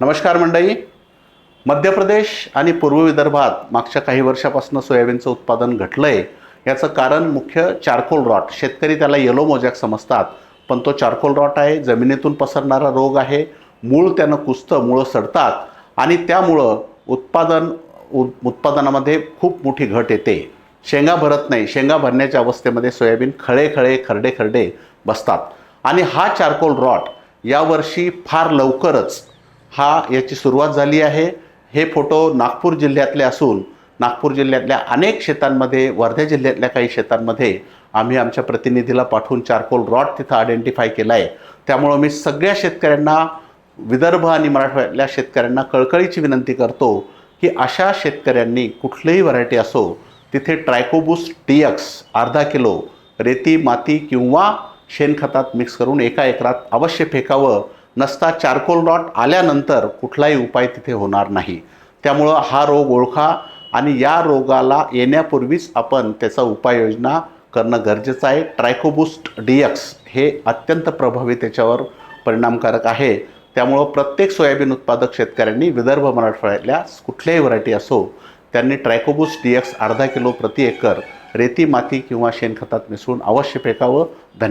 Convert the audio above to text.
नमस्कार मंडळी. मध्य प्रदेश आणि पूर्व विदर्भात मागच्या काही वर्षापासून सोयाबीनचं उत्पादन घटलं आहे याचं कारण मुख्य चारकोल रॉट. शेतकरी त्याला येलो मोजॅक समजतात पण तो चारकोल रॉट आहे. जमिनीतून पसरणारा रोग आहे. मूळ त्यानं कुसतं मुळं सडतात आणि त्यामुळं उत्पादन उत्पादनामध्ये खूप मोठी घट येते. शेंगा भरत नाही. शेंगा भरण्याच्या अवस्थेमध्ये सोयाबीन खळे खळे खरडे खरडे बसतात. आणि हा चारकोल रॉट यावर्षी फार लवकरच हा याची सुरुवात झाली आहे. हे फोटो नागपूर जिल्ह्यातले असून नागपूर जिल्ह्यातल्या अनेक शेतांमध्ये वर्धा जिल्ह्यातल्या काही शेतांमध्ये आम्ही आमच्या प्रतिनिधीला पाठवून चारकोल रॉड तिथं आयडेंटिफाय केला आहे त्यामुळं मी सगळ्या शेतकऱ्यांना विदर्भ आणि मराठवाड्यातल्या शेतकऱ्यांना कळकळीची विनंती करतो की अशा शेतकऱ्यांनी कुठलीही व्हरायटी असो तिथे ट्रायकोबूस टीएक्स अर्धा किलो रेती माती किंवा शेणखतात मिक्स करून एका एकरात अवश्य फेकावं. नसता चारकोल डॉट आल्यानंतर कुठलाही उपाय तिथे होणार नाही. त्यामुळं हा रोग ओळखा आणि या रोगाला येण्यापूर्वीच आपण त्याचा उपाययोजना करणं गरजेचं आहे. ट्रायकोबुस्ट डीएक्स हे अत्यंत प्रभावी त्याच्यावर परिणामकारक आहे. त्यामुळं प्रत्येक सोयाबीन उत्पादक शेतकऱ्यांनी विदर्भ मराठवाड्यातल्या कुठल्याही व्हरायटी असो त्यांनी ट्रायकोबुस डी एक्स अर्धा किलो प्रति एकर रेती माती किंवा शेणखतात मिसळून अवश्य फेकावं. धन्यवाद.